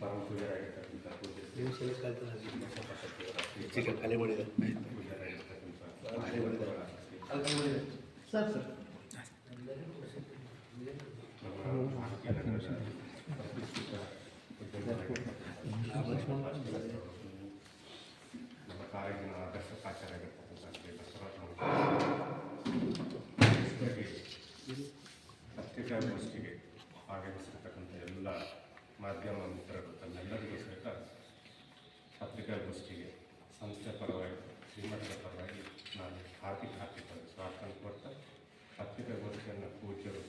ಪರಮ ಶೆಟ್ಟಿಯವರ ಶ್ರೀ ಚಿಕ್ಕ ಖಾಲಿ ಮಾಡಿದ ಸರ್ ಸರ್ ನಮ್ಮ ಭಾರತೀಯ ನಗರದ ಪ್ರತಿಷ್ಠಿತ ಉದ್ಯಮಿಗಳಾಗಿರ್ತಕ್ಕಂಥ ನಮ್ಮ ಕಾಲೇಜಿನ ಆದರ್ಶಕಾಚಾರ್ಯರಾಗಿರ್ತಕ್ಕಂಥ ಶ್ರೀ ಬಸವರಾಜ ಪತ್ರಿಕಾಗೋಷ್ಠಿಗೆ ಆಗಮಿಸಿರ್ತಕ್ಕಂಥ ಎಲ್ಲ ಮಾಧ್ಯಮ ಮಿತ್ರರು ತಮ್ಮೆಲ್ಲರಿಗೂ ಸಹಿತ ಪತ್ರಿಕಾಗೋಷ್ಠಿಗೆ ಸಂಸ್ಥೆ ಪರವಾಗಿ ಶ್ರೀಮಠದ ಪರವಾಗಿ ನಾನು ಹಾರ್ದಿಕ ಹಾರ್ದಿಕ ಸ್ವಾಗತ ಕೊಡ್ತಾ ಪತ್ರಿಕಾಗೋಷ್ಠಿಯನ್ನು ಪೂಜ್ಯರು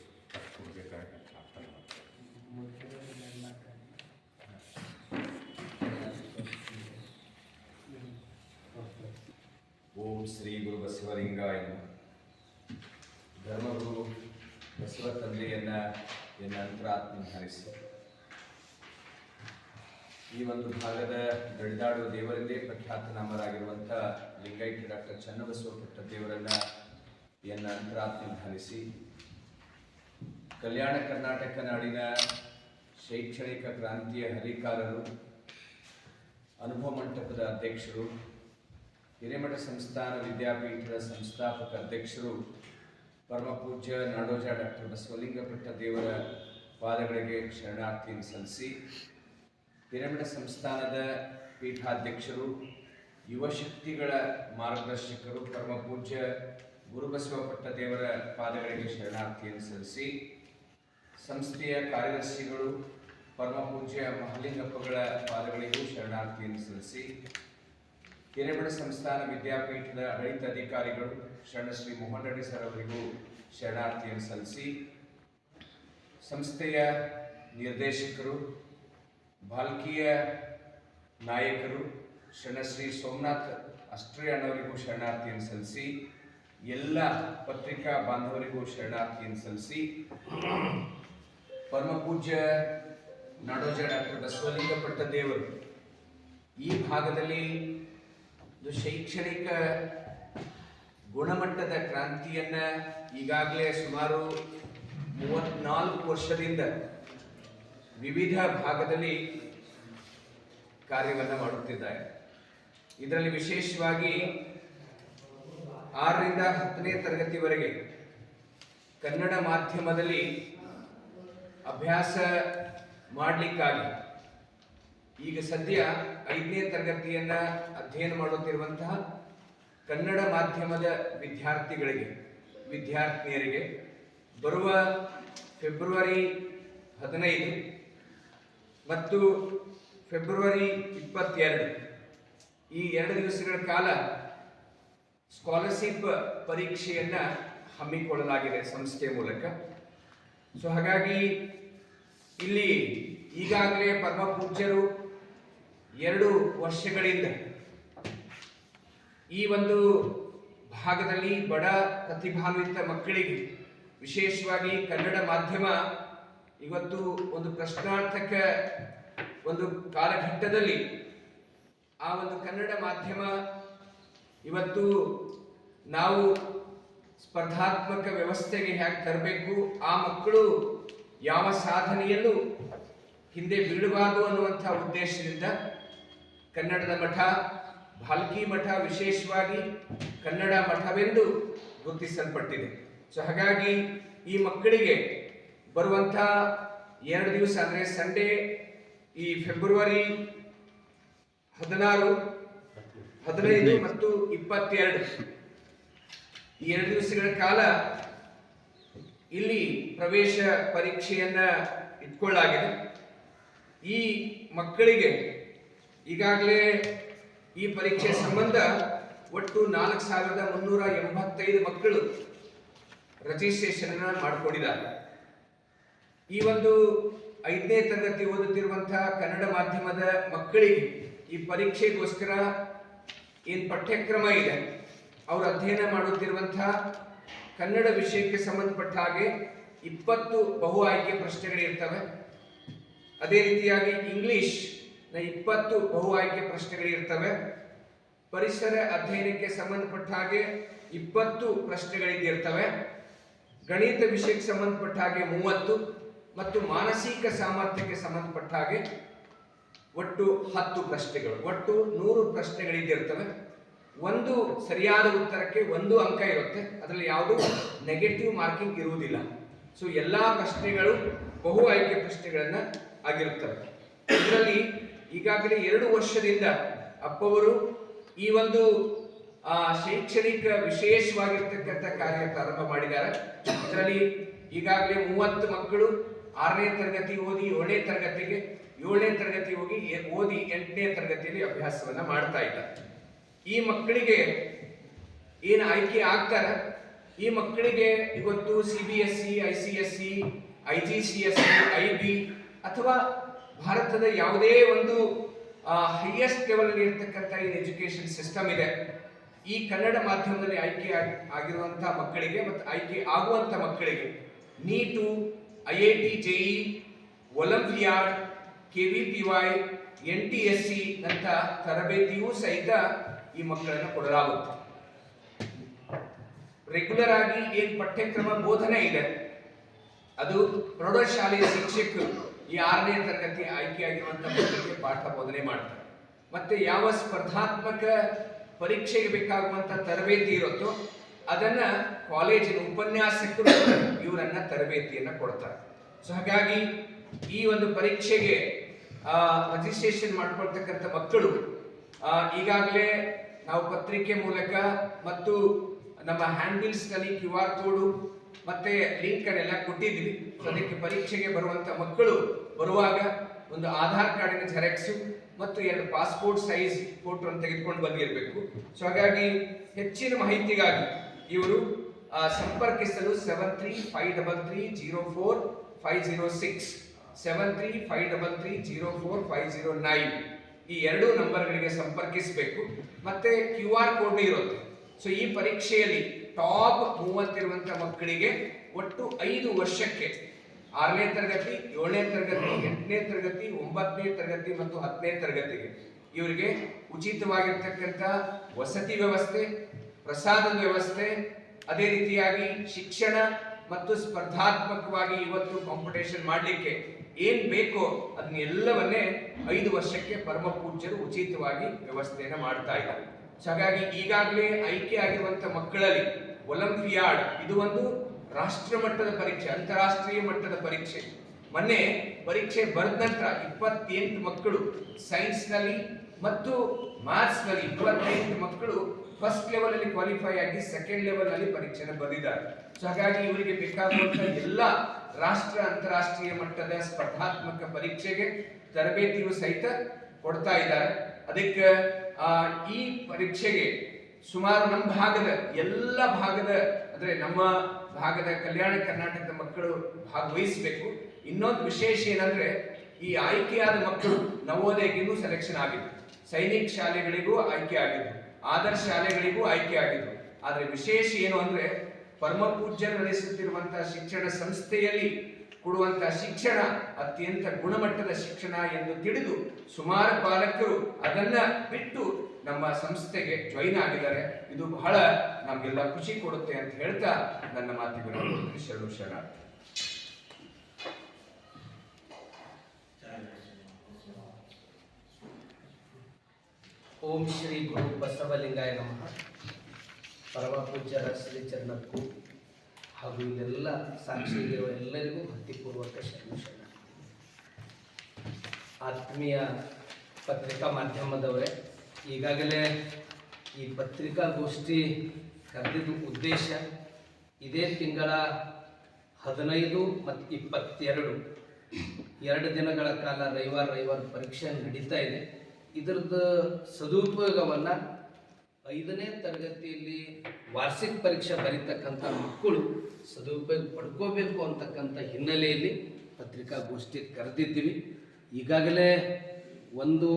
ಕೊಡಬೇಕಾಗಿ ಪ್ರಾರ್ಥನೆ ಓಂ ಶ್ರೀ ಗುರು ಬಸವಲಿಂಗಾಯ. ಧರ್ಮಗುರು ಬಸವ ತಂದೆಯನ್ನ ಎನ್ನ ಅಂತರಾತ್ಮ ಹರಿಸಿ ಈ ಒಂದು ಭಾಗದ ಗಡಿದಾಡುವ ದೇವರಲ್ಲೇ ಪ್ರಖ್ಯಾತನಾಮರಾಗಿರುವಂಥ ಲಿಂಗೈಕ್ಯ ಡಾಕ್ಟರ್ ಚನ್ನಬಸವ ಪುಟ್ಟ ದೇವರನ್ನ ಎನ್ನ ಅಂತರಾತ್ಮ ಧರಿಸಿ ಕಲ್ಯಾಣ ಕರ್ನಾಟಕ ನಾಡಿನ ಶೈಕ್ಷಣಿಕ ಕ್ರಾಂತಿಯ ಹರಿಕಾರರು, ಅನುಭವ ಮಂಟಪದ ಅಧ್ಯಕ್ಷರು, ಹಿರೇಮಠ ಸಂಸ್ಥಾನ ವಿದ್ಯಾಪೀಠದ ಸಂಸ್ಥಾಪಕ ಅಧ್ಯಕ್ಷರು, ಪರಮ ಪೂಜ್ಯ ನಾಡೋಜ ಡಾಕ್ಟರ್ ಬಸವಲಿಂಗಪಟ್ಟ ದೇವರ ಪಾದಗಳಿಗೆ ಶರಣಾರ್ಥಿಯನ್ನು ಸಲ್ಲಿಸಿ, ಹಿರೇಮಠ ಸಂಸ್ಥಾನದ ಪೀಠಾಧ್ಯಕ್ಷರು ಯುವ ಶಕ್ತಿಗಳ ಮಾರ್ಗದರ್ಶಕರು ಪರಮ ಪೂಜ್ಯ ಗುರುಬಸವಪಟ್ಟ ದೇವರ ಪಾದಗಳಿಗೆ ಶರಣಾರ್ಥಿಯನ್ನು ಸಲ್ಲಿಸಿ, ಸಂಸ್ಥೆಯ ಕಾರ್ಯದರ್ಶಿಗಳು ಪರಮ ಪೂಜ್ಯ ಮಹಾಲಿಂಗಪ್ಪಗಳ ಪಾದಗಳಿಗೂ ಶರಣಾರ್ಥಿಯನ್ನು ಸಲ್ಲಿಸಿ ಹಿರೇಬಡ ಸಂಸ್ಥಾನ ವಿದ್ಯಾಪೀಠದ ಆಡಳಿತ ಅಧಿಕಾರಿಗಳು ಶರಣಶ್ರೀ ಮೋಹನ್ ರೆಡ್ಡಿ ಸರ್ ಅವರಿಗೂ ಶರಣಾರ್ಥಿಯನ್ನು ಸಲ್ಲಿಸಿ, ಸಂಸ್ಥೆಯ ನಿರ್ದೇಶಕರು, ಬಾಲ್ಕಿಯ ನಾಯಕರು ಶರಣಶ್ರೀ ಸೋಮನಾಥ್ ಅಸ್ಟ್ರೇ ಅಣ್ಣವರಿಗೂ ಶರಣಾರ್ಥಿಯನ್ನು ಸಲ್ಲಿಸಿ, ಎಲ್ಲ ಪತ್ರಿಕಾ ಬಾಂಧವರಿಗೂ ಶರಣಾರ್ಥಿಯನ್ನು ಸಲ್ಲಿಸಿ, ಪರಮ ಪೂಜ್ಯ ನಾಡೋಜ ಡಾಕ್ಟರ್ ಬಸವಲಿಂಗಪಟ್ಟ ದೇವರು, ಈ ಭಾಗದಲ್ಲಿ ಒಂದು ಶೈಕ್ಷಣಿಕ ಗುಣಮಟ್ಟದ ಕ್ರಾಂತಿಯನ್ನ ಈಗಾಗಲೇ ಸುಮಾರು ಮೂವತ್ನಾಲ್ಕು ವರ್ಷದಿಂದ ವಿವಿಧ ಭಾಗದಲ್ಲಿ ಕಾರ್ಯವನ್ನು ಮಾಡುತ್ತಿದ್ದಾರೆ. ಇದರಲ್ಲಿ ವಿಶೇಷವಾಗಿ ಆರರಿಂದ ಹತ್ತನೇ ತರಗತಿವರೆಗೆ ಕನ್ನಡ ಮಾಧ್ಯಮದಲ್ಲಿ ಅಭ್ಯಾಸ ಮಾಡಲಿಕ್ಕಾಗಿ ಈಗ ಸದ್ಯ ಐದನೇ ತರಗತಿಯನ್ನು ಅಧ್ಯಯನ ಮಾಡುತ್ತಿರುವಂತಹ ಕನ್ನಡ ಮಾಧ್ಯಮದ ವಿದ್ಯಾರ್ಥಿಗಳಿಗೆ, ವಿದ್ಯಾರ್ಥಿನಿಯರಿಗೆ ಬರುವ ಫೆಬ್ರವರಿ ಹದಿನೈದು ಮತ್ತು ಫೆಬ್ರವರಿ ಇಪ್ಪತ್ತೆರಡು ಈ ಎರಡು ದಿವಸಗಳ ಕಾಲ ಸ್ಕಾಲರ್ಶಿಪ್ ಪರೀಕ್ಷೆಯನ್ನ ಹಮ್ಮಿಕೊಳ್ಳಲಾಗಿದೆ ಸಂಸ್ಥೆಯ ಮೂಲಕ. ಸೊ ಹಾಗಾಗಿ ಇಲ್ಲಿ ಈಗಾಗಲೇ ಪರಮ ಪೂಜ್ಯರು ಎರಡು ವರ್ಷಗಳಿಂದ ಈ ಒಂದು ಭಾಗದಲ್ಲಿ ಬಡ ಪ್ರತಿಭಾನ್ವಿತ ಮಕ್ಕಳಿಗೆ ವಿಶೇಷವಾಗಿ ಕನ್ನಡ ಮಾಧ್ಯಮ ಇವತ್ತು ಒಂದು ಪ್ರಶ್ನಾರ್ಥಕ ಒಂದು ಕಾಲಘಟ್ಟದಲ್ಲಿ ಆ ಒಂದು ಕನ್ನಡ ಮಾಧ್ಯಮ ಇವತ್ತು ನಾವು ಸ್ಪರ್ಧಾತ್ಮಕ ವ್ಯವಸ್ಥೆಗೆ ಹೇಗೆ ತರಬೇಕು, ಆ ಮಕ್ಕಳು ಯಾವ ಸಾಧನೆಯಲ್ಲೂ ಹಿಂದೆ ಬೀಳಬಾರದು ಅನ್ನುವಂಥ ಉದ್ದೇಶದಿಂದ ಕನ್ನಡದ ಮಠ, ಭಾಲ್ಕಿ ಮಠ ವಿಶೇಷವಾಗಿ ಕನ್ನಡ ಮಠವೆಂದು ಗುರುತಿಸಲ್ಪಟ್ಟಿದೆ. ಸೊ, ಹಾಗಾಗಿ ಈ ಮಕ್ಕಳಿಗೆ ಬರುವಂಥ ಎರಡು ದಿವಸ ಅಂದರೆ ಸಂಡೇ ಈ ಫೆಬ್ರವರಿ ಹದಿನಾರು ಹದಿನೈದು ಮತ್ತು ಇಪ್ಪತ್ತೆರಡು. ಈ ಎರಡು ದಿವಸಗಳ ಕಾಲ ಇಲ್ಲಿ ಪ್ರವೇಶ ಪರೀಕ್ಷೆಯನ್ನ ಇಟ್ಕೊಳ್ಳಾಗಿದೆ ಈ ಮಕ್ಕಳಿಗೆ ಈಗಾಗಲೇ ಈ ಪರೀಕ್ಷೆ ಸಂಬಂಧ ಒಟ್ಟು ನಾಲ್ಕು ಸಾವಿರದ ಮುನ್ನೂರ ಎಂಬತ್ತೈದು ಮಕ್ಕಳು ರಿಜಿಸ್ಟ್ರೇಷನ್ ಮಾಡಿಕೊಂಡಿದ್ದಾರೆ. ಈ ಒಂದು ಐದನೇ ತರಗತಿ ಓದುತ್ತಿರುವಂತಹ ಕನ್ನಡ ಮಾಧ್ಯಮದ ಮಕ್ಕಳಿಗೆ ಈ ಪರೀಕ್ಷೆಗೋಸ್ಕರ ಏನು ಪಠ್ಯಕ್ರಮ ಇದೆ, ಅವರು ಅಧ್ಯಯನ ಮಾಡುತ್ತಿರುವಂತಹ ಕನ್ನಡ ವಿಷಯಕ್ಕೆ ಸಂಬಂಧಪಟ್ಟ ಹಾಗೆ ಇಪ್ಪತ್ತು ಬಹು ಆಯ್ಕೆ ಪ್ರಶ್ನೆಗಳಿರ್ತವೆ. ಅದೇ ರೀತಿಯಾಗಿ ಇಂಗ್ಲಿಷ್ನ ಇಪ್ಪತ್ತು ಬಹು ಆಯ್ಕೆ ಪ್ರಶ್ನೆಗಳಿರ್ತವೆ. ಪರಿಸರ ಅಧ್ಯಯನಕ್ಕೆ ಸಂಬಂಧಪಟ್ಟ ಹಾಗೆ ಇಪ್ಪತ್ತು ಪ್ರಶ್ನೆಗಳಿದ್ದಿರ್ತವೆ ಗಣಿತ ವಿಷಯಕ್ಕೆ ಸಂಬಂಧಪಟ್ಟ ಹಾಗೆ ಮೂವತ್ತು ಮತ್ತು ಮಾನಸಿಕ ಸಾಮರ್ಥ್ಯಕ್ಕೆ ಸಂಬಂಧಪಟ್ಟ ಹಾಗೆ ಒಟ್ಟು ಹತ್ತು ಪ್ರಶ್ನೆಗಳು, ಒಟ್ಟು ನೂರು ಪ್ರಶ್ನೆಗಳಿದ್ದಿರ್ತವೆ ಒಂದು ಸರಿಯಾದ ಉತ್ತರಕ್ಕೆ ಒಂದು ಅಂಕ ಇರುತ್ತೆ. ಅದರಲ್ಲಿ ಯಾವುದು ನೆಗೆಟಿವ್ ಮಾರ್ಕಿಂಗ್ ಇರುವುದಿಲ್ಲ. ಸೊ ಎಲ್ಲ ಪ್ರಶ್ನೆಗಳು ಬಹು ಆಯ್ಕೆ ಪ್ರಶ್ನೆಗಳನ್ನ ಆಗಿರುತ್ತವೆ. ಇದರಲ್ಲಿ ಈಗಾಗಲೇ ಎರಡು ವರ್ಷದಿಂದ ಅಪ್ಪವರು ಈ ಒಂದು ಶೈಕ್ಷಣಿಕ ವಿಶೇಷವಾಗಿರ್ತಕ್ಕಂಥ ಕಾರ್ಯ ಪ್ರಾರಂಭ ಮಾಡಿದ್ದಾರೆ. ಇದರಲ್ಲಿ ಈಗಾಗಲೇ ಮೂವತ್ತು ಮಕ್ಕಳು ಆರನೇ ತರಗತಿ ಓದಿ ಏಳನೇ ತರಗತಿಗೆ ಏಳನೇ ತರಗತಿ ಹೋಗಿ ಓದಿ ಎಂಟನೇ ತರಗತಿಯಲ್ಲಿ ಅಭ್ಯಾಸವನ್ನ ಮಾಡ್ತಾ ಇದ್ದಾರೆ ಈ ಮಕ್ಕಳಿಗೆ ಏನು ಆಯ್ಕೆ ಆಗ್ತಾರ? ಈ ಮಕ್ಕಳಿಗೆ ಇವತ್ತು C B S C I C S C I G C S C I B ಅಥವಾ ಭಾರತದ ಯಾವುದೇ ಒಂದು ಹೈಯೆಸ್ಟ್ ಲೆವೆಲ್ ಇರ್ತಕ್ಕಂಥ ಏನು ಎಜುಕೇಶನ್ ಸಿಸ್ಟಮ್ ಇದೆ. ಈ ಕನ್ನಡ ಮಾಧ್ಯಮದಲ್ಲಿ ಆಯ್ಕೆ ಆಗಿರುವಂಥ ಮಕ್ಕಳಿಗೆ ಮತ್ತು ಆಯ್ಕೆ ಆಗುವಂತ ಮಕ್ಕಳಿಗೆ NEET, I I T JEE olympiad K V P Y N T S C ನಂಥ ತರಬೇತಿಯೂ ಸಹಿತ ಈ ಮಕ್ಕಳನ್ನು ಕೊಡಲಾಗುತ್ತೆ ರೆಗ್ಯುಲರ್ ಆಗಿ ಏನು ಪಠ್ಯಕ್ರಮ ಬೋಧನೆ ಇದೆ, ಅದು ಪ್ರೌಢಶಾಲೆಯ ಶಿಕ್ಷಕರು ಈ ಆರನೇ ತರಗತಿ ಆಯ್ಕೆಯಾಗಿರುವಂಥ ಮಕ್ಕಳಿಗೆ ಪಾಠ ಬೋಧನೆ ಮಾಡ್ತಾರೆ. ಮತ್ತೆ ಯಾವ ಸ್ಪರ್ಧಾತ್ಮಕ ಪರೀಕ್ಷೆಗೆ ಬೇಕಾಗುವಂಥ ತರಬೇತಿ ಇರುತ್ತೋ ಅದನ್ನ ಕಾಲೇಜಿನ ಉಪನ್ಯಾಸಕರು ಇವರನ್ನ ತರಬೇತಿಯನ್ನ ಕೊಡ್ತಾರೆ. ಸೊ ಹಾಗಾಗಿ ಈ ಒಂದು ಪರೀಕ್ಷೆಗೆ ರಿಜಿಸ್ಟ್ರೇಷನ್ ಮಾಡ್ಕೊಳ್ತಕ್ಕಂಥ ಮಕ್ಕಳು ಈಗಾಗಲೇ ನಾವು ಪತ್ರಿಕೆ ಮೂಲಕ ಮತ್ತು ನಮ್ಮ ಹ್ಯಾಂಡ್ಬಿಲ್ಸ್ನಲ್ಲಿ ಕ್ಯೂ ಆರ್ ಕೋಡು ಮತ್ತೆ ಲಿಂಕ್ ಅನ್ನೆಲ್ಲ ಕೊಟ್ಟಿದ್ವಿ ಅದಕ್ಕೆ ಪರೀಕ್ಷೆಗೆ ಬರುವಂತ ಮಕ್ಕಳು ಬರುವಾಗ ಒಂದು ಆಧಾರ್ ಕಾರ್ಡಿನ ಜೆರಾಕ್ಸು ಮತ್ತು ಎರಡು ಪಾಸ್ಪೋರ್ಟ್ ಸೈಜ್ ಫೋಟೋ ತೆಗೆದುಕೊಂಡು ಬಂದಿರಬೇಕು. ಸೊ ಹಾಗಾಗಿ ಹೆಚ್ಚಿನ ಮಾಹಿತಿಗಾಗಿ ಇವರು ಸಂಪರ್ಕಿಸಲು seven three five double three zero four five zero six seven three five double three zero four five zero nine ಈ ಎರಡು ನಂಬರ್ಗಳಿಗೆ ಸಂಪರ್ಕಿಸಬೇಕು. ಮತ್ತೆ ಕ್ಯೂ ಆರ್ ಕೋಡ್ ಇರುತ್ತೆ. ಸೊ ಈ ಪರೀಕ್ಷೆಯಲ್ಲಿ ಟಾಪ್ ಮೂವತ್ತಿರುವಂಥ ಮಕ್ಕಳಿಗೆ ಒಟ್ಟು ಐದು ವರ್ಷಕ್ಕೆ ಆರನೇ ತರಗತಿ, ಏಳನೇ ತರಗತಿ, ಎಂಟನೇ ತರಗತಿ, ಒಂಬತ್ತನೇ ತರಗತಿ ಮತ್ತು ಹತ್ತನೇ ತರಗತಿಗೆ ಇವರಿಗೆ ಉಚಿತವಾಗಿರ್ತಕ್ಕಂಥ ವಸತಿ ವ್ಯವಸ್ಥೆ ಪ್ರಸಾದದ ವ್ಯವಸ್ಥೆ, ಅದೇ ರೀತಿಯಾಗಿ ಶಿಕ್ಷಣ ಮತ್ತು ಸ್ಪರ್ಧಾತ್ಮಕವಾಗಿ ಇವತ್ತು ಕಾಂಪಿಟೇಷನ್ ಮಾಡಲಿಕ್ಕೆ ಏನ್ ಬೇಕೋ ಅದನ್ನೆಲ್ಲವನ್ನೇ ಐದು ವರ್ಷಕ್ಕೆ ಪರಮ ಪೂಜ್ಯರು ಉಚಿತವಾಗಿ ವ್ಯವಸ್ಥೆಯನ್ನು ಮಾಡ್ತಾ ಇದ್ದಾರೆ. ಹಾಗಾಗಿ ಈಗಾಗಲೇ ಆಯ್ಕೆ ಆಗಿರುವಂಥ ಮಕ್ಕಳಲ್ಲಿ ಒಲಿಂಪಿಯಾಡ್ ಇದು ಒಂದು ರಾಷ್ಟ್ರ ಮಟ್ಟದ ಪರೀಕ್ಷೆ, ಅಂತಾರಾಷ್ಟ್ರೀಯ ಮಟ್ಟದ ಪರೀಕ್ಷೆ. ಮೊನ್ನೆ ಪರೀಕ್ಷೆ ಬರೆದ ನಂತರ ಇಪ್ಪತ್ತೆಂಟು ಮಕ್ಕಳು ಸೈನ್ಸ್ನಲ್ಲಿ ಮತ್ತು ಮ್ಯಾಥ್ಸ್ನಲ್ಲಿ ಇಪ್ಪತ್ತೆಂಟು ಮಕ್ಕಳು ಫಸ್ಟ್ ಲೆವೆಲ್ ಅಲ್ಲಿ ಕ್ವಾಲಿಫೈ ಆಗಿ ಸೆಕೆಂಡ್ ಲೆವೆಲ್ ಅಲ್ಲಿ ಪರೀಕ್ಷೆನ ಬರೆದಿದ್ದಾರೆ. ಸೊ ಹಾಗಾಗಿ ಇವರಿಗೆ ಬೇಕಾಗುವಂತಹ ಎಲ್ಲ ರಾಷ್ಟ್ರ, ಅಂತಾರಾಷ್ಟ್ರೀಯ ಮಟ್ಟದ ಸ್ಪರ್ಧಾತ್ಮಕ ಪರೀಕ್ಷೆಗೆ ತರಬೇತಿಯು ಸಹಿತ ಕೊಡ್ತಾ ಇದ್ದಾರೆ. ಅದಕ್ಕೆ ಈ ಪರೀಕ್ಷೆಗೆ ಸುಮಾರು ನಮ್ಮ ಭಾಗದ ಎಲ್ಲ ಭಾಗದ, ಅಂದ್ರೆ ನಮ್ಮ ಭಾಗದ ಕಲ್ಯಾಣ ಕರ್ನಾಟಕದ ಮಕ್ಕಳು ಭಾಗವಹಿಸಬೇಕು. ಇನ್ನೊಂದು ವಿಶೇಷ ಏನಂದ್ರೆ, ಈ ಆಯ್ಕೆಯಾದ ಮಕ್ಕಳು ನವೋದಯಗಿನ್ನೂ ಸೆಲೆಕ್ಷನ್ ಆಗಿದ್ದು ಸೈನಿಕ್ ಶಾಲೆಗಳಿಗೂ ಆಯ್ಕೆ ಆಗಿದ್ದು. ಆದರ್ಶ ಶಾಲೆಗಳಿಗೂ ಆಯ್ಕೆ ಆಗಿದ್ದು ಆದರೆ ವಿಶೇಷ ಏನು ಅಂದ್ರೆ ಪರಮ ಪೂಜ್ಯರು ನಡೆಸುತ್ತಿರುವಂತಹ ಶಿಕ್ಷಣ ಸಂಸ್ಥೆಯಲ್ಲಿ ಕೊಡುವಂತಹ ಶಿಕ್ಷಣ ಅತ್ಯಂತ ಗುಣಮಟ್ಟದ ಶಿಕ್ಷಣ ಎಂದು ತಿಳಿದು ಸುಮಾರು ಪಾಲಕರು ಅದನ್ನ ಬಿಟ್ಟು ನಮ್ಮ ಸಂಸ್ಥೆಗೆ ಜಾಯಿನ್ ಆಗಿದ್ದಾರೆ. ಇದು ಬಹಳ ನಮಗೆಲ್ಲ ಖುಷಿ ಕೊಡುತ್ತೆ ಅಂತ ಹೇಳ್ತಾ ನನ್ನ ಮಾತಿಗೆ ಶರಣು ಶರಣ ಓಂ ಶ್ರೀ ಗುರು ಬಸವಲಿಂಗಾಯ ನಮಃ. ಪರಮ ಪೂಜ್ಯರ ಶ್ರೀ ಚರಣಕ್ಕೂ ಹಾಗೂ ಇಲ್ಲೆಲ್ಲ ಸಾಕ್ಷಿಗಿರುವ ಎಲ್ಲರಿಗೂ ಭಕ್ತಿಪೂರ್ವಕ ಶರಣ ಶರಣ. ಆತ್ಮೀಯ ಪತ್ರಿಕಾ ಮಾಧ್ಯಮದವರೇ, ಈಗಾಗಲೇ ಈ ಪತ್ರಿಕಾಗೋಷ್ಠಿ ಕರೆದಿದ್ದು ಉದ್ದೇಶ ಇದೇ ತಿಂಗಳ ಹದಿನೈದು ಮತ್ತು ಇಪ್ಪತ್ತೆರಡು. ಎರಡು ದಿನಗಳ ಕಾಲ ರವಿವಾರ ರವಿವಾರ ಪರೀಕ್ಷೆ ನಡೀತಾ ಇದೆ. ಇದರದ್ದು ಸದುಪಯೋಗವನ್ನು ಐದನೇ ತರಗತಿಯಲ್ಲಿ ವಾರ್ಷಿಕ ಪರೀಕ್ಷೆ ಬರೀತಕ್ಕಂಥ ಮಕ್ಕಳು ಸದುಪಯೋಗ ಪಡ್ಕೋಬೇಕು ಅಂತಕ್ಕಂಥ ಹಿನ್ನೆಲೆಯಲ್ಲಿ ಪತ್ರಿಕಾಗೋಷ್ಠಿ ಕರೆದಿದ್ದೀವಿ. ಈಗಾಗಲೇ ಒಂದು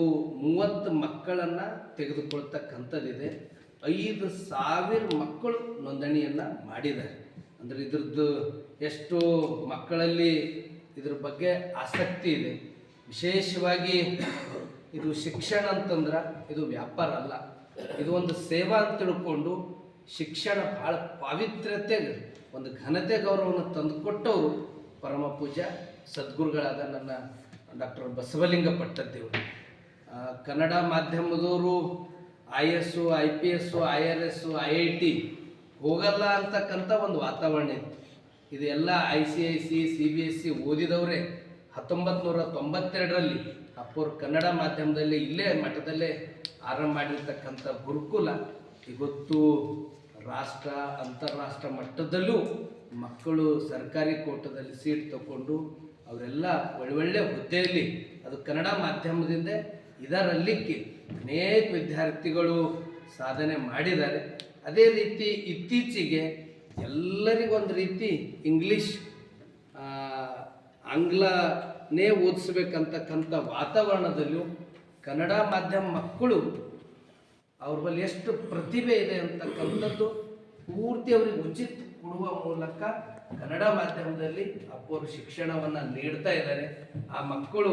ಮೂವತ್ತು ಮಕ್ಕಳನ್ನು ತೆಗೆದುಕೊಳ್ತಕ್ಕಂಥದ್ದಿದೆ. ಐದು ಸಾವಿರ ಮಕ್ಕಳು ನೋಂದಣಿಯನ್ನು ಮಾಡಿದ್ದಾರೆ. ಅಂದರೆ ಇದ್ರದ್ದು ಎಷ್ಟು ಮಕ್ಕಳಲ್ಲಿ ಇದ್ರ ಬಗ್ಗೆ ಆಸಕ್ತಿ ಇದೆ. ವಿಶೇಷವಾಗಿ ಇದು ಶಿಕ್ಷಣ ಅಂತಂದ್ರೆ ಇದು ವ್ಯಾಪಾರ ಅಲ್ಲ. ಇದು ಒಂದು ಸೇವಾ ಅಂತ ತಿಳ್ಕೊಂಡು ಶಿಕ್ಷಣ ಭಾಳ ಪಾವಿತ್ರ್ಯತೆ ಒಂದು ಘನತೆ ಗೌರವವನ್ನು ತಂದುಕೊಟ್ಟವರು ಪರಮ ಪೂಜ್ಯ ಸದ್ಗುರುಗಳಾದ ನನ್ನ ಡಾಕ್ಟರ್ ಬಸವಲಿಂಗ ಪಟ್ಟದ್ದೇವರು. ಕನ್ನಡ ಮಾಧ್ಯಮದವರು, I S I P S I R S I I T ಹೋಗಲ್ಲ ಅಂತಕ್ಕಂಥ ಒಂದು ವಾತಾವರಣ ಇತ್ತು. ಇದೆಲ್ಲ I C I C C B S C ಓದಿದವರೇ ಹತ್ತೊಂಬತ್ತು ನೂರ ತೊಂಬತ್ತೆರಡರಲ್ಲಿ. ಅಪ್ಪವ್ರು ಕನ್ನಡ ಮಾಧ್ಯಮದಲ್ಲಿ ಇಲ್ಲೇ ಮಠದಲ್ಲೇ ಆರಂಭ ಮಾಡಿರ್ತಕ್ಕಂಥ ಗುರುಕುಲ ಇವತ್ತು ರಾಷ್ಟ್ರ ಅಂತಾರಾಷ್ಟ್ರ ಮಟ್ಟದಲ್ಲೂ ಮಕ್ಕಳು ಸರ್ಕಾರಿ ಕೋಟದಲ್ಲಿ ಸೀಟ್ ತಗೊಂಡು ಅವರೆಲ್ಲ ಒಳ್ಳೊಳ್ಳೆ ಹುದ್ದೆಯಲ್ಲಿ ಅದು ಕನ್ನಡ ಮಾಧ್ಯಮದಿಂದ ಇದರಲ್ಲಿಕ್ಕೆ ಅನೇಕ ವಿದ್ಯಾರ್ಥಿಗಳು ಸಾಧನೆ ಮಾಡಿದ್ದಾರೆ. ಅದೇ ರೀತಿ ಇತ್ತೀಚೆಗೆ ಎಲ್ಲರಿಗೊಂದು ರೀತಿ ಇಂಗ್ಲೀಷ್ ಆ, ಆಂಗ್ಲನೇ ಓದಿಸ್ಬೇಕಂತಕ್ಕಂಥ ವಾತಾವರಣದಲ್ಲೂ ಕನ್ನಡ ಮಾಧ್ಯಮ ಮಕ್ಕಳು ಅವ್ರ ಬಳಿ ಎಷ್ಟು ಪ್ರತಿಭೆ ಇದೆ ಅಂತಕ್ಕಂಥದ್ದು ಪೂರ್ತಿ ಅವರಿಗೆ ಉಚಿತ ಕೊಡುವ ಮೂಲಕ ಕನ್ನಡ ಮಾಧ್ಯಮದಲ್ಲಿ ಅಪ್ಪವರು ಶಿಕ್ಷಣವನ್ನು ನೀಡ್ತಾ ಇದ್ದಾರೆ. ಆ ಮಕ್ಕಳು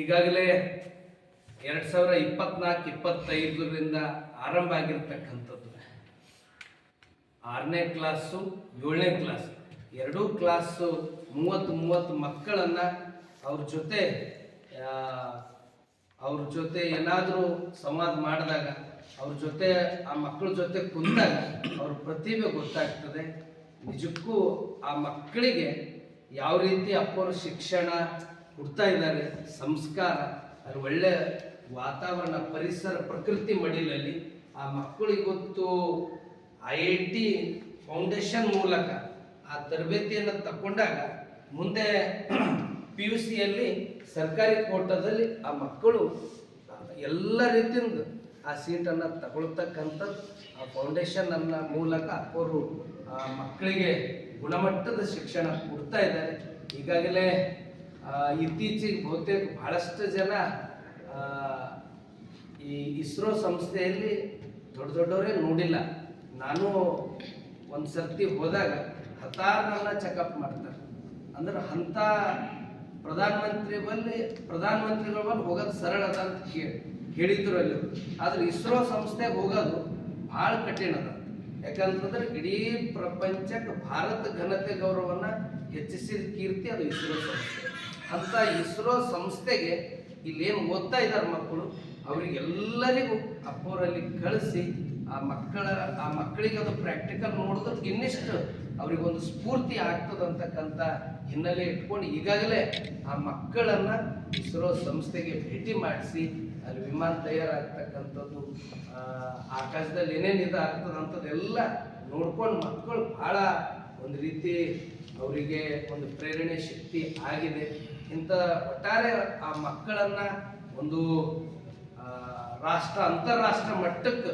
ಈಗಾಗಲೇ ಎರಡು ಸಾವಿರ ಇಪ್ಪತ್ನಾಲ್ಕು, ಇಪ್ಪತ್ತೈದರಿಂದ ಆರಂಭ ಆಗಿರ್ತಕ್ಕಂಥದ್ದು. ಆರನೇ ಕ್ಲಾಸು, ಏಳನೇ ಕ್ಲಾಸ್. ಎರಡೂ ಕ್ಲಾಸು ಮೂವತ್ತು ಮೂವತ್ತು ಮಕ್ಕಳನ್ನು ಅವ್ರ ಜೊತೆ ಅವ್ರ ಜೊತೆ ಏನಾದರೂ ಸಂವಾದ ಮಾಡಿದಾಗ, ಅವ್ರ ಜೊತೆ, ಆ ಮಕ್ಕಳ ಜೊತೆ ಕುಂತಾಗ ಅವ್ರ ಪ್ರತಿಭೆ ಗೊತ್ತಾಗ್ತದೆ. ನಿಜಕ್ಕೂ ಆ ಮಕ್ಕಳಿಗೆ ಯಾವ ರೀತಿ ಅಪ್ಪರು ಶಿಕ್ಷಣ ಕೊಡ್ತಾ ಇದ್ದಾರೆ, ಸಂಸ್ಕಾರ, ಅದ್ರ ಒಳ್ಳೆ ವಾತಾವರಣ, ಪರಿಸರ, ಪ್ರಕೃತಿ ಮಡಿಲಲ್ಲಿ, ಆ ಮಕ್ಕಳಿಗೊತ್ತು ಐ ಐ ಟಿ ಫೌಂಡೇಶನ್ ಮೂಲಕ ಆ ತರಬೇತಿಯನ್ನು ತಗೊಂಡಾಗ ಮುಂದೆ ಪಿ ಯು ಸಿಯಲ್ಲಿ ಸರ್ಕಾರಿ ಕೋಟದಲ್ಲಿ ಆ ಮಕ್ಕಳು ಎಲ್ಲ ರೀತಿಯಿಂದ ಆ ಸೀಟನ್ನು ತಗೊಳ್ತಕ್ಕಂಥದ್ದು, ಆ ಫೌಂಡೇಶನ್ ಅನ್ನ ಮೂಲಕ ಅವರು ಮಕ್ಕಳಿಗೆ ಗುಣಮಟ್ಟದ ಶಿಕ್ಷಣ ಕೊಡ್ತಾ ಇದ್ದಾರೆ. ಈಗಾಗಲೇ ಇತ್ತೀಚೆಗೆ ಬಹುತೇಕ ಬಹಳಷ್ಟು ಜನ ಈ ಇಸ್ರೋ ಸಂಸ್ಥೆಯಲ್ಲಿ ದೊಡ್ಡ ದೊಡ್ಡವರೇ ನೋಡಿಲ್ಲ. ನಾನು ಒಂದು ಸರ್ತಿ ಹೋದಾಗ ಹತಾರನ್ನ ಚೆಕಪ್ ಮಾಡ್ತಾರೆ. ಅಂದ್ರೆ ಅಂಥ ಪ್ರಧಾನಮಂತ್ರಿ ಬಲ್ಲಿ ಪ್ರಧಾನಮಂತ್ರಿಗಳ ಬಲ್ಲಿ ಹೋಗೋದು ಸರಳ ಅದ ಅಂತ ಹೇಳಿದ್ರು ಅಲ್ಲಿ ಆದ್ರೆ ಇಸ್ರೋ ಸಂಸ್ಥೆಗೆ ಹೋಗೋದು ಭಾಳ ಕಠಿಣ ಅದ. ಯಾಕಂತಂದ್ರೆ ಇಡೀ ಪ್ರಪಂಚಕ್ಕೆ ಭಾರತ ಘನತೆ ಗೌರವನ್ನ ಹೆಚ್ಚಿಸಿದ ಕೀರ್ತಿ ಅದು ಇಸ್ರೋ ಸಂಸ್ಥೆ. ಅಂತ ಇಸ್ರೋ ಸಂಸ್ಥೆಗೆ ಇಲ್ಲೇನು ಓದ್ತಾ ಇದ್ದಾರೆ ಮಕ್ಕಳು, ಅವರಿಗೆಲ್ಲರಿಗೂ ಅಪ್ಪೋರಲ್ಲಿ ಕಳಿಸಿ ಆ ಮಕ್ಕಳ, ಆ ಮಕ್ಕಳಿಗೆ ಅದು ಪ್ರಾಕ್ಟಿಕಲ್ ನೋಡಿದ್ರೆ ಇನ್ನಿಷ್ಟು ಅವರಿಗೊಂದು ಸ್ಫೂರ್ತಿ ಆಗ್ತದಂತಕ್ಕಂಥ ಹಿನ್ನೆಲೆ ಇಟ್ಕೊಂಡು ಈಗಾಗಲೇ ಆ ಮಕ್ಕಳನ್ನ ಇಸ್ರೋ ಸಂಸ್ಥೆಗೆ ಭೇಟಿ ಮಾಡಿಸಿ, ಅಲ್ಲಿ ವಿಮಾನ ತಯಾರಾಗ್ತಕ್ಕಂಥದ್ದು ಆಕಾಶದಲ್ಲಿ ಏನೇನು ಇದು ಅಂಥದ್ದೆಲ್ಲ ನೋಡ್ಕೊಂಡು ಮಕ್ಕಳು ಭಾಳ ಒಂದು ರೀತಿ ಅವರಿಗೆ ಒಂದು ಪ್ರೇರಣೆ, ಶಕ್ತಿ ಆಗಿದೆ. ಇಂಥ ಒಟ್ಟಾರೆ ಆ ಮಕ್ಕಳನ್ನ ಒಂದು ರಾಷ್ಟ್ರ, ಅಂತಾರಾಷ್ಟ್ರ ಮಟ್ಟಕ್ಕೆ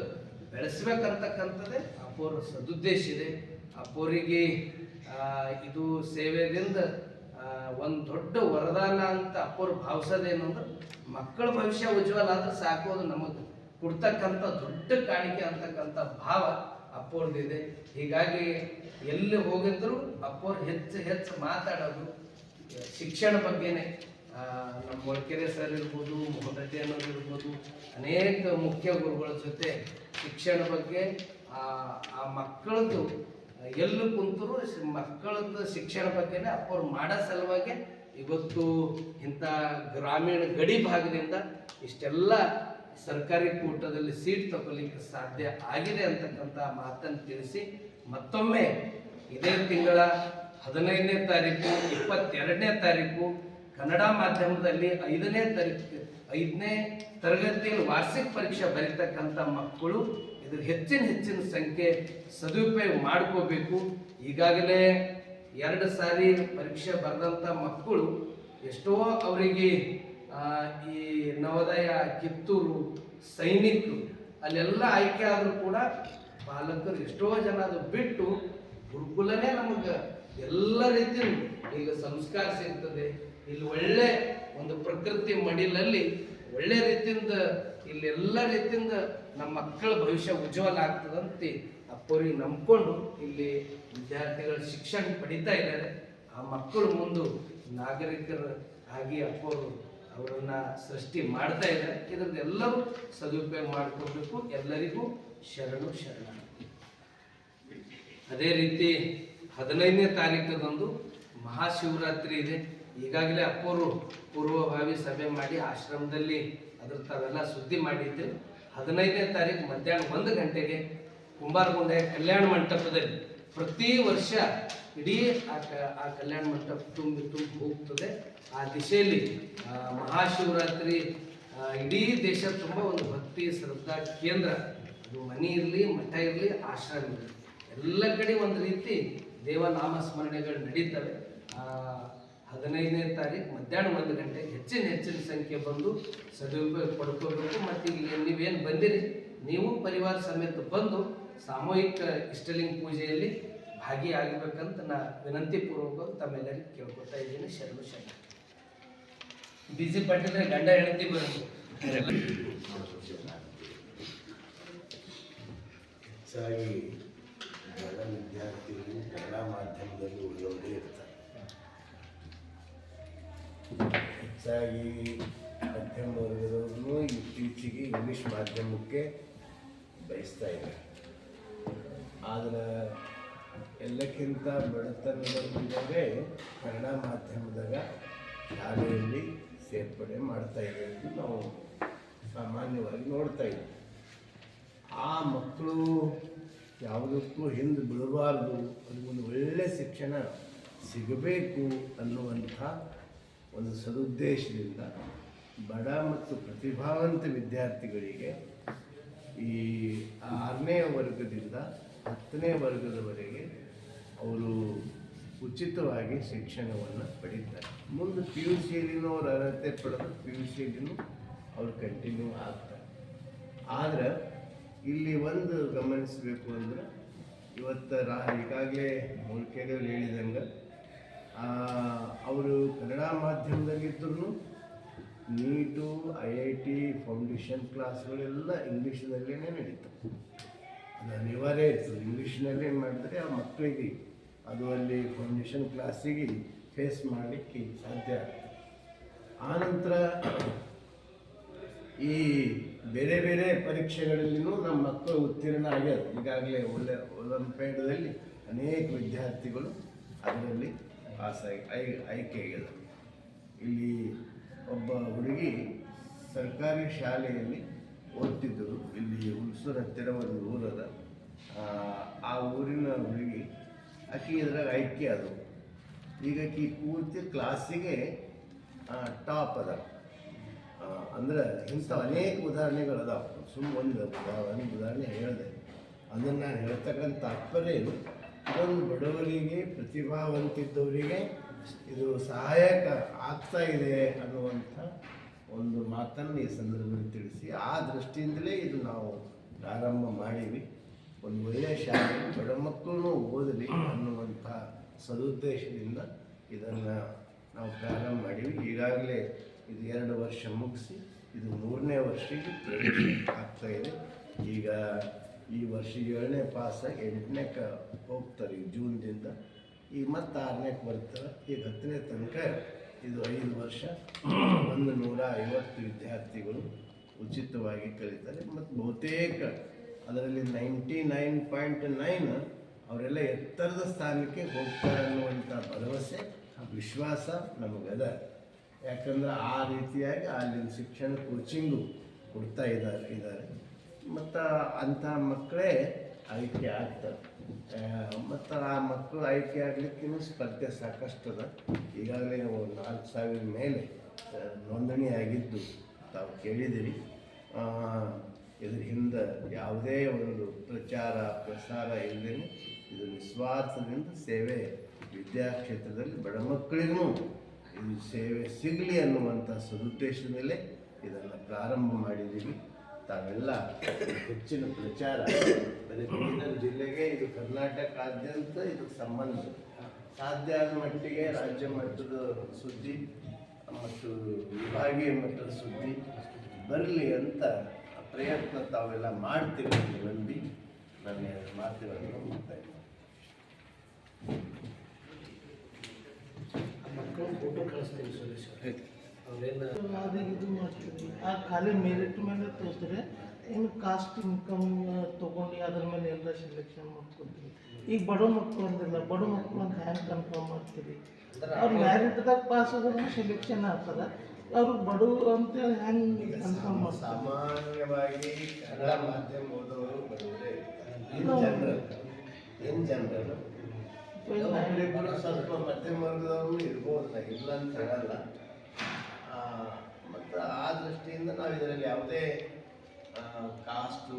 ಬೆಳೆಸ್ಬೇಕಂತಕ್ಕಂಥದ್ದೇ ಅಪೋರ್ ಸದುದ್ದೇಶ ಇದೆ. ಅಪೋರಿಗೆ ಇದು ಸೇವೆದಿಂದ ಒಂದು ದೊಡ್ಡ ವರದಾನ ಅಂತ ಅಪ್ಪೋರು ಭಾವಿಸೋದೇನಂದ್ರೆ ಮಕ್ಕಳ ಭವಿಷ್ಯ ಉಜ್ವಲ ಆದ್ರೆ ಅದು ನಮಗೆ ಕೊಡ್ತಕ್ಕಂಥ ದೊಡ್ಡ ಕಾಣಿಕೆ ಅಂತಕ್ಕಂಥ ಭಾವ ಅಪ್ಪೋರ್ದಿದೆ ಹೀಗಾಗಿ ಎಲ್ಲಿ ಹೋಗಿದ್ರು ಅಪ್ಪೋರು ಹೆಚ್ಚು ಹೆಚ್ಚು ಮಾತಾಡೋದು, ಶಿಕ್ಷಣ ಬಗ್ಗೆನೇ ನಮ್ಮ ಮೊಳಕೆರೆ ಸರ್ ಇರ್ಬೋದು ಮೋಹನ್ ರೆಡ್ಡಿ ಅನ್ನೋರು ಇರ್ಬೋದು, ಅನೇಕ ಮುಖ್ಯ ಗುರುಗಳ ಜೊತೆ ಶಿಕ್ಷಣ ಬಗ್ಗೆ ಆ ಮಕ್ಕಳದ್ದು ಎಲ್ಲಿ ಕುಂತರೂ ಮಕ್ಕಳದ್ದು ಶಿಕ್ಷಣ ಬಗ್ಗೆನೇ ಅಪ್ಪವ್ರು ಮಾಡೋ ಸಲುವಾಗಿ ಇವತ್ತು ಇಂಥ ಗ್ರಾಮೀಣ ಗಡಿ ಭಾಗದಿಂದ ಇಷ್ಟೆಲ್ಲ ಸರ್ಕಾರಿ ಕೂಟದಲ್ಲಿ ಸೀಟ್ ತಗೊಳ್ಳಿಕ್ಕೆ ಸಾಧ್ಯ ಆಗಿದೆ ಅಂತಕ್ಕಂಥ ಮಾತನ್ನು ತಿಳಿಸಿ ಮತ್ತೊಮ್ಮೆ ಇದೇ ತಿಂಗಳ ಹದಿನೈದನೇ ತಾರೀಕು, ಇಪ್ಪತ್ತೆರಡನೇ ತಾರೀಕು, ಕನ್ನಡ ಮಾಧ್ಯಮದಲ್ಲಿ ಐದನೇ ತಾರೀಕು, ಐದನೇ ತರಗತಿಯಲ್ಲಿ ವಾರ್ಷಿಕ ಪರೀಕ್ಷೆ ಬರೀತಕ್ಕಂಥ ಮಕ್ಕಳು ಇದ್ರ ಹೆಚ್ಚಿನ ಹೆಚ್ಚಿನ ಸಂಖ್ಯೆ ಸದುಪಯೋಗ ಮಾಡ್ಕೋಬೇಕು. ಈಗಾಗಲೇ ಎರಡು ಸಾರಿ ಪರೀಕ್ಷೆ ಬರೆದಂಥ ಮಕ್ಕಳು ಎಷ್ಟೋ ಅವರಿಗೆ ಈ ನವೋದಯ ಕಿತ್ತೂರು ಸೈನಿಕರು, ಅಲ್ಲೆಲ್ಲ ಆಯ್ಕೆ ಆದರೂ ಕೂಡ ಪಾಲಕರು ಎಷ್ಟೋ ಜನ ಅದು ಬಿಟ್ಟು ಗುರುಕುಲನೇ ನಮಗೆ ಎಲ್ಲ ರೀತಿಯೂ ಈಗ ಸಂಸ್ಕಾರ ಸಿಗ್ತದೆ. ಇಲ್ಲಿ ಒಳ್ಳೆ ಒಂದು ಪ್ರಕೃತಿ ಮಡಿಲಲ್ಲಿ ಒಳ್ಳೆ ರೀತಿಯಿಂದ, ಇಲ್ಲಿ ಎಲ್ಲ ರೀತಿಯಿಂದ ನಮ್ಮ ಮಕ್ಕಳ ಭವಿಷ್ಯ ಉಜ್ವಲ ಆಗ್ತದಂತೆ ಅಪ್ಪರಿ ನಂಬಿಕೊಂಡು ಇಲ್ಲಿ ವಿದ್ಯಾರ್ಥಿಗಳು ಶಿಕ್ಷಣ ಪಡಿತಾ ಇದ್ದಾರೆ. ಆ ಮಕ್ಕಳು ಮುಂದೆ ನಾಗರಿಕರ ಆಗಿ ಅಪ್ಪರು ಅವರನ್ನ ಸೃಷ್ಟಿ ಮಾಡ್ತಾ ಇದ್ದಾರೆ. ಎಲ್ಲರೂ ಸದುಪಯೋಗ ಮಾಡಿಕೊಳ್ಬೇಕು. ಎಲ್ಲರಿಗೂ ಶರಣು ಶರಣ ಅದೇ ರೀತಿ ಹದಿನೈದನೇ ತಾರೀಕದಂದು ಮಹಾಶಿವರಾತ್ರಿ ಇದೆ. ಈಗಾಗಲೇ ಅಪ್ಪವರು ಪೂರ್ವಭಾವಿ ಸಭೆ ಮಾಡಿ ಆಶ್ರಮದಲ್ಲಿ ಅದ್ರ ತಾವೆಲ್ಲ ಸುದ್ದಿ ಮಾಡಿದ್ದು ಹದಿನೈದನೇ ತಾರೀಕು ಮಧ್ಯಾಹ್ನ ಒಂದು ಗಂಟೆಗೆ ಕುಂಬಾರಗುಂಡೆ ಕಲ್ಯಾಣ ಮಂಟಪದಲ್ಲಿ ಪ್ರತಿ ವರ್ಷ ಇಡೀ ಆ ಕ- ಆ ಕಲ್ಯಾಣ ಮಂಟಪ ತುಂಬಿ ತುಂಬಿ ಹೋಗ್ತದೆ. ಆ ದಿಶೆಯಲ್ಲಿ ಮಹಾಶಿವರಾತ್ರಿ ಇಡೀ ದೇಶ ತುಂಬ ಒಂದು ಭಕ್ತಿ, ಶ್ರದ್ಧಾ ಕೇಂದ್ರ. ಅದು ಮನೆ ಇರಲಿ, ಮಠ ಇರಲಿ, ಆಶ್ರಮ ಇರಲಿ. ಎಲ್ಲ ಕಡೆ ಒಂದು ರೀತಿ ದೇವನಾಮ ಸ್ಮರಣೆಗಳು ನಡೀತವೆ ಹದಿನೈದನೇ ತಾರೀಕು ಮಧ್ಯಾಹ್ನ ಒಂದು ಗಂಟೆಗೆ ಹೆಚ್ಚಿನ ಹೆಚ್ಚಿನ ಸಂಖ್ಯೆ ಬಂದು ಸದುಪಯೋಗ ಪಡ್ಕೋಬೇಕು. ಮತ್ತು ಈಗ ನೀವೇನು ಬಂದಿರಿ, ನೀವು ಪರಿವಾರ ಸಮೇತ ಬಂದು ಸಾಮೂಹಿಕ ಇಷ್ಟಲಿಂಗ ಪೂಜೆಯಲ್ಲಿ ಭಾಗಿಯಾಗಬೇಕಂತ ನಾ ವಿನಂತಿ ಪೂರ್ವಕ ತಮ್ಮೆಲ್ಲರಿಗೆ ಕೇಳ್ಕೊತಾ ಇದ್ದೀನಿ. ಶರಣು ಶರಣ. ಬಿಜಿ ಪಟ್ಟಿದ್ರೆ ಗಂಡ ಹೆಂಡತಿ ಬಂದು ಹೆಚ್ಚಾಗಿ ಎಲ್ಲ ವಿದ್ಯಾರ್ಥಿಗಳು ಕನ್ನಡ ಮಾಧ್ಯಮದಲ್ಲಿ ಉಳಿದವರೇ ಇರ್ತಾರೆ. ಹೆಚ್ಚಾಗಿ ಮಧ್ಯಮ ವರ್ಗದವ್ರನ್ನು ಇತ್ತೀಚೆಗೆ ಇಂಗ್ಲೀಷ್ ಮಾಧ್ಯಮಕ್ಕೆ ಬಯಸ್ತಾ ಇದ್ದಾರೆ. ಆದರೆ ಎಲ್ಲಕ್ಕಿಂತ ಬಡತನದಲ್ಲಿದ್ದರೆ ಕನ್ನಡ ಮಾಧ್ಯಮದಾಗ ಶಾಲೆಯಲ್ಲಿ ಸೇರ್ಪಡೆ ಮಾಡ್ತಾ ಇದೆ ಎಂದು ನಾವು ಸಾಮಾನ್ಯವಾಗಿ ನೋಡ್ತಾ ಇದ್ದೀವಿ. ಆ ಮಕ್ಕಳು ಯಾವುದಕ್ಕೂ ಹಿಂದೆ ಬೀಳಬಾರ್ದು ಅದಕ್ಕೊಂದು ಒಳ್ಳೆಯ ಶಿಕ್ಷಣ ಸಿಗಬೇಕು ಅನ್ನುವಂಥ ಒಂದು ಸದುದ್ದೇಶದಿಂದ ಬಡ ಮತ್ತು ಪ್ರತಿಭಾವಂತ ವಿದ್ಯಾರ್ಥಿಗಳಿಗೆ ಈ ಆರನೇ ವರ್ಗದಿಂದ ಹತ್ತನೇ ವರ್ಗದವರೆಗೆ ಅವರು ಉಚಿತವಾಗಿ ಶಿಕ್ಷಣವನ್ನು ಪಡೀತಾರೆ. ಮುಂದೆ ಪಿ ಯು ಸಿಯಲ್ಲಿನೂ ಅವ್ರು ಅರ್ಹತೆ ಪಡೆದು ಪಿ ಯು ಸಿಯಲ್ಲಿನೂ ಅವ್ರು ಕಂಟಿನ್ಯೂ ಆಗ್ತಾರೆ. ಆದರೆ ಇಲ್ಲಿ ಒಂದು ಗಮನಿಸಬೇಕು ಅಂದರೆ ಇವತ್ತು ರಾ ಈಗಾಗಲೇ ಮೂಲ್ಕೆದೇವ್ರು ಹೇಳಿದಂಗೆ ಅವರು Kannada ಮಾಧ್ಯಮದಲ್ಲಿದ್ದರೂ NEET, I I T, foundation ಕ್ಲಾಸ್ಗಳೆಲ್ಲ ಇಂಗ್ಲೀಷ್ನಲ್ಲೇ ನಡೀತು. ಅದು ಅನಿವಾರ್ಯ ಇತ್ತು. ಇಂಗ್ಲೀಷ್ನಲ್ಲೇ ಮಾಡಿದ್ರೆ ಆ ಮಕ್ಕಳಿಗೆ ಅದು ಅಲ್ಲಿ ಫೌಂಡೇಶನ್ ಕ್ಲಾಸಿಗೆ ಫೇಸ್ ಮಾಡಲಿಕ್ಕೆ ಸಾಧ್ಯ ಆಗ್ತದೆ. ಆನಂತರ ಈ ಬೇರೆ ಬೇರೆ ಪರೀಕ್ಷೆಗಳಲ್ಲಿನೂ ನಮ್ಮ ಮಕ್ಕಳು ಉತ್ತೀರ್ಣ ಆಗ್ಯಾರ. ಈಗಾಗಲೇ ಒಳ್ಳೆ ಒಲಿಂಪಿಯಾಡ್ದಲ್ಲಿ ಅನೇಕ ವಿದ್ಯಾರ್ಥಿಗಳು ಅದರಲ್ಲಿ ಪಾಸಾಗಿ ಐ ಆಯ್ಕೆ ಆಗಿದೆ. ಇಲ್ಲಿ ಒಬ್ಬ ಹುಡುಗಿ ಸರ್ಕಾರಿ ಶಾಲೆಯಲ್ಲಿ ಓದ್ತಿದ್ದರು ಇಲ್ಲಿ ಹುಲ್ಸೂರು ಹತ್ತಿರ ಒಂದು ಊರದ. ಆ, ಆ ಊರಿನ ಹುಡುಗಿ ಆಕೆ ಇದ್ರಾಗ ಆಯ್ಕೆ ಅದು ಈಗ ಆಕೆ ಪೂರ್ತಿ ಕ್ಲಾಸಿಗೆ ಟಾಪ್ ಅದ. ಆ, ಅಂದ್ರೆ ಇಂಥ ಅನೇಕ ಉದಾಹರಣೆಗಳು ಅದಾವ. ಸುಮ್ಮ ಒಂದು ಒಂದು ಉದಾಹರಣೆ ಹೇಳಿದೆ. ಅದನ್ನು ನಾನು ಹೇಳ್ತಕ್ಕಂಥ ತಾತ್ಪರ್ಯ ಇದು ಇದೊಂದು ಬಡವರಿಗೆ, ಪ್ರತಿಭಾವಂತಿದ್ದವರಿಗೆ ಇದು ಸಹಾಯಕ ಆಗ್ತಾ ಇದೆ ಅನ್ನುವಂಥ ಒಂದು ಮಾತನ್ನು ಈ ಸಂದರ್ಭದಲ್ಲಿ ತಿಳಿಸಿ. ಆ ದೃಷ್ಟಿಯಿಂದಲೇ ಇದು ನಾವು ಪ್ರಾರಂಭ ಮಾಡೀವಿ. ಒಂದು ಒಳ್ಳೆಯ ಶಾಲೆ ಬಡ ಮಕ್ಕಳು ಓದಲಿ ಅನ್ನುವಂಥ ಸದುದ್ದೇಶದಿಂದ ಇದನ್ನು ನಾವು ಪ್ರಾರಂಭ ಮಾಡೀವಿ. ಈಗಾಗಲೇ ಇದು ಎರಡು ವರ್ಷ ಮುಗಿಸಿ, ಇದು ಮೂರನೇ ವರ್ಷಕ್ಕೆ ಆಗ್ತಾಯಿದೆ ಈಗ ಈ ವರ್ಷ ಏಳನೇ ಪಾಸಾಗಿ ಎಂಟನೇ ಕ ಹೋಗ್ತಾರೆ, ಈ ಜೂನ್ದಿಂದ. ಈಗ ಮತ್ತೆ ಆರನೇಕ್ಕೆ ಬರ್ತಾರೆ. ಈಗ ಹತ್ತನೇ ತನಕ ಇದು ಐದು ವರ್ಷ ಒಂದು ನೂರ ಐವತ್ತು ವಿದ್ಯಾರ್ಥಿಗಳು ಉಚಿತವಾಗಿ ಕಲಿತಾರೆ. ಮತ್ತು ಬಹುತೇಕ ಅದರಲ್ಲಿ ನೈಂಟಿ ನೈನ್ ಪಾಯಿಂಟ್ ನೈನ್ ಅವರೆಲ್ಲ ಎತ್ತರದ ಸ್ಥಾನಕ್ಕೆ ಹೋಗ್ತಾರೆ ಅನ್ನುವಂಥ ಭರವಸೆ, ವಿಶ್ವಾಸ ನಮಗದ. ಯಾಕಂದ್ರೆ ಆ ರೀತಿಯಾಗಿ ಅಲ್ಲಿನ ಶಿಕ್ಷಣ ಕೋಚಿಂಗು ಕೊಡ್ತಾ ಇದ್ದಾರೆ ಇದ್ದಾರೆ. ಮತ್ತು ಅಂಥ ಮಕ್ಕಳೇ ಆಯ್ಕೆ ಆಗ್ತಾರೆ ಮತ್ತು ಆ ಮಕ್ಕಳು ಆಯ್ಕೆ ಆಗಲಿಕ್ಕಿನ್ನೂ ಸ್ಪರ್ಧೆ ಸಾಕಷ್ಟು ಅದ ಈಗಾಗಲೇ ನಾವು ನಾಲ್ಕು ಸಾವಿರ ಮೇಲೆ ನೋಂದಣಿ ಆಗಿದ್ದು ತಾವು ಕೇಳಿದಿರಿ ಇದ್ರ ಹಿಂದೆ ಯಾವುದೇ ಒಂದು ಪ್ರಚಾರ, ಪ್ರಸಾರ ಇಲ್ಲದೇ ಇದು ನಿಸ್ವಾರ್ಥದಿಂದ ಸೇವೆ ವಿದ್ಯಾಕ್ಷೇತ್ರದಲ್ಲಿ ಬಡ ಮಕ್ಕಳಿಗೂ ಇದು ಸೇವೆ ಸಿಗಲಿ ಅನ್ನುವಂಥ ಸದುದ್ದೇಶದಲ್ಲೇ ಇದನ್ನು ಪ್ರಾರಂಭ ಮಾಡಿದ್ದೀವಿ. ತಾವೆಲ್ಲ ಹೆಚ್ಚಿನ ಪ್ರಚಾರ. ಬರೀ ಬೀದರ್ ಜಿಲ್ಲೆಗೆ ಇದು ಕರ್ನಾಟಕಾದ್ಯಂತ ಇದಕ್ಕೆ ಸಂಬಂಧ. ಸಾಧ್ಯ ಆದ ಮಟ್ಟಿಗೆ ರಾಜ್ಯ ಮಟ್ಟದ ಸುದ್ದಿ ಮತ್ತು ವಿಭಾಗೀಯ ಮಟ್ಟದ ಸುದ್ದಿ ಬರಲಿ ಅಂತ ಪ್ರಯತ್ನ ತಾವೆಲ್ಲ ಮಾಡ್ತೀವಿ ಅಂತ ನಂಬಿ ನನ್ನ ಮಾತುಗಳನ್ನು ಮುಕ್ತಾಯ ಇದ್ದೀನಿ. ಮಕ್ಕಳು ಫೋಟೋ ಕಳಿಸ್ತೀನಿ ಸುರೇಶ್ ಅವ್ರೇನು ಇದು ಮಾಡ್ತೀವಿ ಆ ಖಾಲಿ ಮೆರಿಟ್ ಮೇಲೆ ತೋರಿಸ್ತಾರೆ. ಏನು ಕಾಸ್ಟ್ ಇನ್ಕಮ್ ತೊಗೊಂಡು ಅದ್ರ ಮೇಲೆ ಎಲ್ಲ ಸೆಲೆಕ್ಷನ್ ಮಾಡ್ಕೊತೀವಿ ಈಗ ಬಡ ಮಕ್ಕಳು ಅಂದಿಲ್ಲ ಬಡ ಮಕ್ಕಳು ಅಂತ ಹ್ಯಾಂಗೆ ಕನ್ಫರ್ಮ್ ಮಾಡ್ತೀರಿ? ಅವ್ರು ಮ್ಯಾರಿಟ್ದಾಗ ಪಾಸ್ ಆದ್ರೂ ಸೆಲೆಕ್ಷನ್ ಆಗ್ತದೆ ಅವರು ಬಡು ಅಂತೇಳಿ ಹೆಂಗೆ ಕನ್ಫರ್ಮ್ ಮಾಡ್ತಾರೆ? ಸಾಮಾನ್ಯವಾಗಿ ಕನ್ನಡ ಮಾಧ್ಯಮ ಓದೋರು ಬಂದರೆ ಇನ್ ಜನರಲ್ ಇನ್ ಜನರಲ್ ಸ್ವಲ್ಪ ಮಧ್ಯಮ ವರ್ಗದವರು ಇರ್ಬೋದು. ಇಲ್ಲ ಅಂತ ಹೇಳಲ್ಲ. ಮತ್ತು ಆ ದೃಷ್ಟಿಯಿಂದ ನಾವು ಇದರಲ್ಲಿ ಯಾವುದೇ ಕಾಸ್ಟು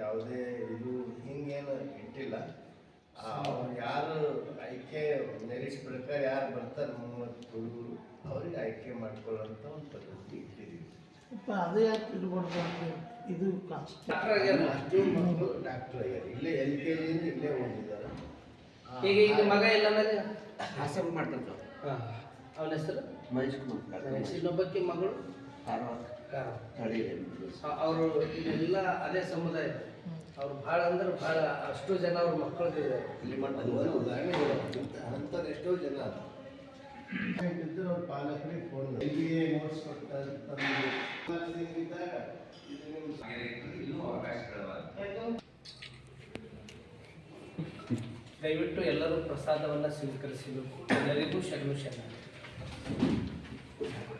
ಯಾವುದೇ ಇದು ಹಿಂಗೇನು ಇಟ್ಟಿಲ್ಲ. ಯಾರು ಆಯ್ಕೆ ಮೆರಿಟ್ ಪ್ರಕಾರ ಯಾರು ಬರ್ತಾರೆ ಮೂವತ್ತು ಹುಡುಗರು ಅವ್ರಿಗೆ ಆಯ್ಕೆ ಮಾಡ್ಕೊಳ್ಳೋಂಥ ಒಂದು ಪದ್ಧತಿ ಇಟ್ಟಿದ್ದೀವಿ. ಅಪ್ಪ ಅದು ಯಾಕೆ ಇರ್ಬಾರ್ದು ಅಂತ ಇದು ಕಾಸ್ಟ್ ಡಾಕ್ಟರ್ ಆಗ್ಯಾರ ಅಷ್ಟು ಮಕ್ಕಳು ಡಾಕ್ಟರ್ ಆಗ್ಯಾರ ಇಲ್ಲೇ ಎಲ್ ಕೆ ಜಿಯಿಂದ ಇಲ್ಲೇ ಓದಿದ್ದಾರೆ. ಈಗ ಈಗ ಮಗ ಎಲ್ಲ ಹಾಸನ ಮಾಡ್ತಾರೆ ಹಾಂ. ಅವನ ಹೆಸರು? ಮಹೇಶ್ ಕುಮಾರ್. ಇನ್ನೊಬ್ಬಕ್ಕೆ ಮಗಳು. ಅವರು ಇದೆಲ್ಲ ಅದೇ ಸಮುದಾಯ. ಅವ್ರು ಭಾಳ ಅಂದ್ರೆ ಭಾಳ ಅಷ್ಟು ಜನ ಅವ್ರ ಮಕ್ಕಳಿಗೆ ಒಂದು ಉದಾಹರಣೆ ಎಷ್ಟೋ ಜನ ಇದ್ದರೆ ಅವ್ರ ಪಾಲಕರಿಗೆ ಫೋನ್ ನೋಟ್ಸ್ ಕೊಡ್ತಾರೆ ದಯವಿಟ್ಟು ಎಲ್ಲರೂ ಪ್ರಸಾದವನ್ನು ಸ್ವೀಕರಿಸಬೇಕು ಎಲ್ಲರಿಗೂ ಶರಣು ಶರಣ ごめんなさい。